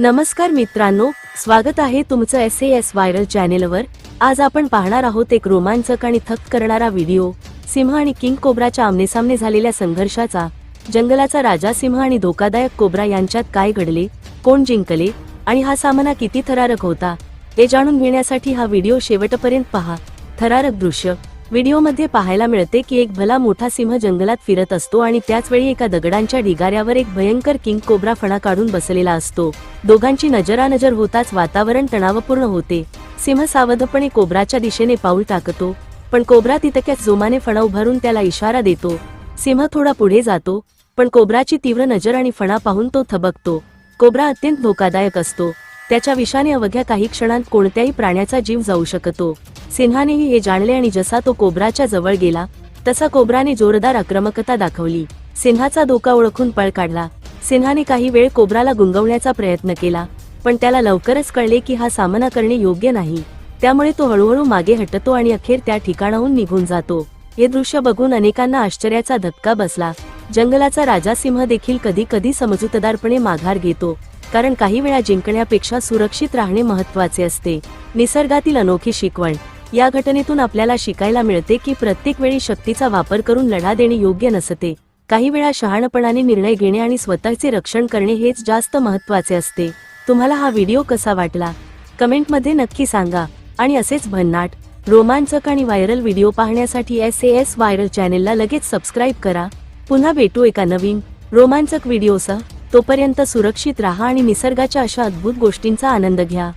नमस्कार मित्रांनो स्वागत आहे तुमचं एस एस व्हायरल चॅनेलवर आज आपण पाहणार आहोत एक रोमांचक आणि थक करणारा व्हिडिओ सिंह आणि किंग कोब्राच्या आमनेसामने झालेल्या संघर्षाचा. जंगलाचा राजा सिंह आणि धोकादायक कोब्रा यांच्यात काय घडले कोण जिंकले आणि हा सामना किती थरारक होता हे जाणून घेण्यासाठी हा व्हिडिओ शेवटपर्यंत पहा. थरारक दृश्य. व्हिडिओमध्ये पाहायला मिळते की एक भला मोठा सिंह जंगलात फिरत असतो आणि त्याचवेळी एका दगडांच्या ढिगाऱ्यावर एक भयंकर किंग कोब्रा फणा काढून बसलेला असतो. दोघांची नजरानजर होताच वातावरण तणावपूर्ण होते. सिंह सावधपणे कोब्राच्या दिशेने पाऊल टाकतो पण कोब्रा तितक्याच जोमाने फणा उभारून त्याला इशारा देतो. सिंह थोडा पुढे जातो पण कोब्राची तीव्र नजर आणि फणा पाहून तो थबकतो. कोब्रा अत्यंत धोकादायक असतो. त्याच्या विषाने अवघ्या काही क्षणांत कोणत्याही प्राण्याचा जीव जाऊ शकतो. सिन्हानेही हे जाणले आणि जसा तो कोब्राच्या जवळ गेला तसा कोब्राने जोरदार आक्रमकता दाखवली. सिन्हाचा धोका ओळखून पळ काढला. सिन्हाने काही वेळ कोब्राला गुंगवण्याचा प्रयत्न केला पण त्याला लवकरच कळले की हा सामना करणे योग्य नाही. त्यामुळे तो हळूहळू मागे हटतो आणि अखेर त्या ठिकाणाहून निघून जातो. हे दृश्य बघून अनेकांना आश्चर्याचा धक्का बसला. जंगलाचा राजा सिंह देखील कधी कधी समजूतदारपणे माघार घेतो. कारण काही वेळा जिंकण्यापेक्षा सुरक्षित राहणे महत्त्वाचे असते. निसर्गातील अनोखी शिकवण. या घटनेतून आपल्याला शिकायला मिळते की प्रत्येक वेळी शक्तीचा वापर करून लढा देणे योग्य नसते. काही वेळा शहाणपणाने निर्णय घेणे आणि स्वतःचे रक्षण करणे हेच जास्त महत्त्वाचे असते. तुम्हाला हा व्हिडिओ कसा वाटला? कमेंटमध्ये नक्की सांगा. आणि असेच भन्नाट रोमांचक आणि व्हायरल व्हिडिओ पाहण्यासाठी एस ए एस व्हायरल चॅनेलला लगेच सबस्क्राईब करा. पुन्हा भेटू एका नवीन रोमांचक व्हिडिओसह. तोपर्यंत सुरक्षित राहा आणि निसर्गाच्या अशा अद्भुत गोष्टींचा आनंद घ्या.